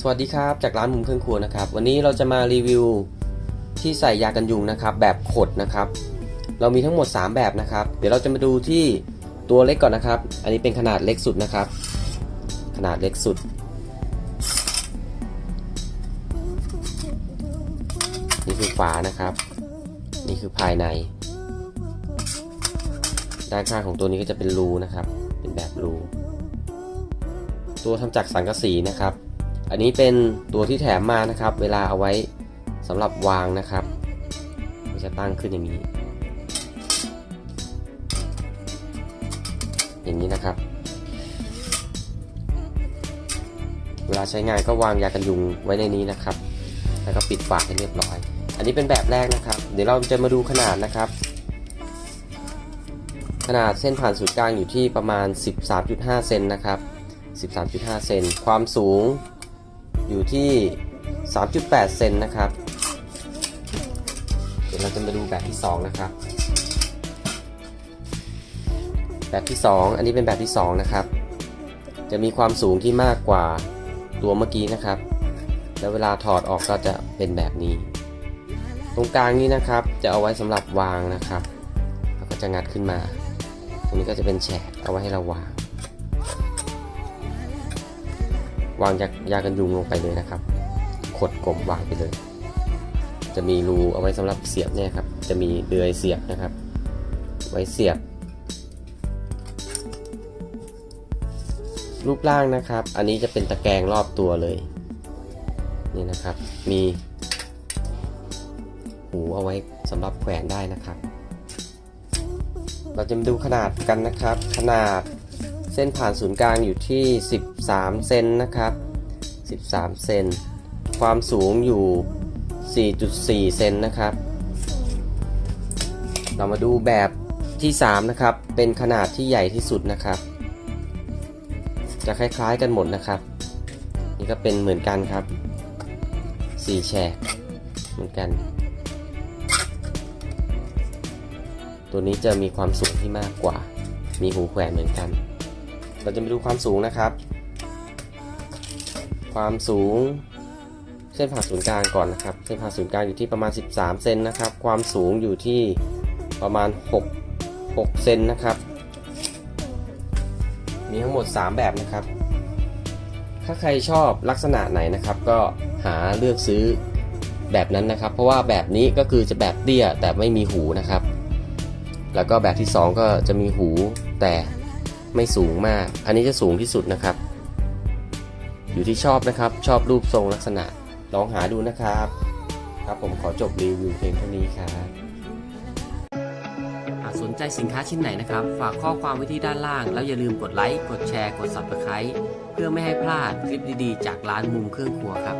สวัสดีครับจากร้านมุมเครื่องครัวนะครับ วันนี้เราจะมารีวิวที่ใส่ยากันยุงนะครับ แบบขดนะครับ เรามีทั้งหมด 3 แบบนะครับ เดี๋ยวเราจะมาดูที่ตัวเล็กก่อนนะครับ อันนี้เป็นขนาดเล็กสุดนะครับ ขนาดเล็กสุด นี่คือฝานะครับ นี่คือภายใน ด้านข้างของตัวนี้ก็จะเป็นรูนะครับ เป็นแบบรู ตัวทำจากสังกะสีนะครับ อันนี้เป็นตัวที่แถมมานะครับ เวลาเอาไว้สำหรับวางนะครับมันจะตั้งขึ้นอย่างนี้ อย่างนี้นะครับ เวลาใช้งานก็วางยากันยุงไว้ในนี้นะครับ แล้วก็ปิดฝาให้เรียบร้อย อันนี้เป็นแบบแรกนะครับ เดี๋ยวเราจะมาดูขนาดนะครับ ขนาดเส้นผ่านศูนย์กลางอยู่ที่ประมาณ 13.5 เซนนะครับ 13.5 เซน ความสูง อยู่ที่ 3.8 เซนนะครับ เดี๋ยวเราจะมาดูแบบที่ 2 นะครับ แบบที่ 2 อันนี้เป็นแบบที่ 2 นะครับ จะมีความสูงที่มากกว่าตัวเมื่อกี้นะครับ แล้วเวลาถอดออกก็จะเป็นแบบนี้ ตรงกลางนี้นะครับ จะเอาไว้สำหรับวางนะครับ แล้วก็จะงัดขึ้นมา ตรงนี้ก็จะเป็นแฉกเอาไว้ให้เราวาง วางยายากันยุงลงไปเลยนะครับ ขดกลมวางไปเลย จะมีรูเอาไว้สำหรับเสียบเนี่ยครับ จะมีเดือยเสียบนะครับ ไว้เสียบ รูปร่างนะครับ อันนี้จะเป็นตะแกรงรอบตัวเลย นี่นะครับ มีหูเอาไว้สำหรับแขวนได้นะครับ เราจะมาดูขนาดกันนะครับ ขนาด เส้นผ่านศูนย์กลางอยู่ที่ 13 เซนนะครับ 13 เซน ความสูงอยู่ 4.4 เซนนะครับ เรามาดูแบบที่ 3 นะครับ เป็นขนาดที่ใหญ่ที่สุดนะครับ จะคล้ายๆกันหมดนะครับ นี่ก็เป็นเหมือนกันครับ 4 แฉกเหมือนกัน ตัวนี้จะมีความสูงที่มากกว่า มีหูแขวนเหมือนกัน เราจะไปดูความสูงนะครับ ความสูงเส้นผ่าศูนย์กลางก่อนนะครับ เส้นผ่าศูนย์กลางอยู่ที่ประมาณ 13 เซนนะครับ ความสูงอยู่ที่ประมาณ 6 6 เซนนะครับ มีทั้งหมด 3 แบบนะครับ ถ้าใครชอบลักษณะไหนนะครับ ก็หาเลือกซื้อแบบนั้นนะครับ เพราะว่าแบบนี้ก็คือจะแบบเตี้ยแต่ไม่มีหูนะครับ แล้วก็แบบที่ 2 ก็จะมีหูแต่ ไม่สูงมาก อันนี้จะสูงที่สุดนะครับ อยู่ที่ชอบนะครับ ชอบรูปทรงลักษณะ ลองหาดูนะครับ ครับผมขอจบรีวิวเพียงเท่านี้ครับหากสนใจสินค้าชิ้นไหนนะครับ ฝากข้อความไว้ที่ด้านล่าง แล้วอย่าลืมกดไลค์ กดแชร์ กด Subscribe เพื่อไม่ให้พลาดคลิปดีๆ จากร้านมุมเครื่องครัวครับ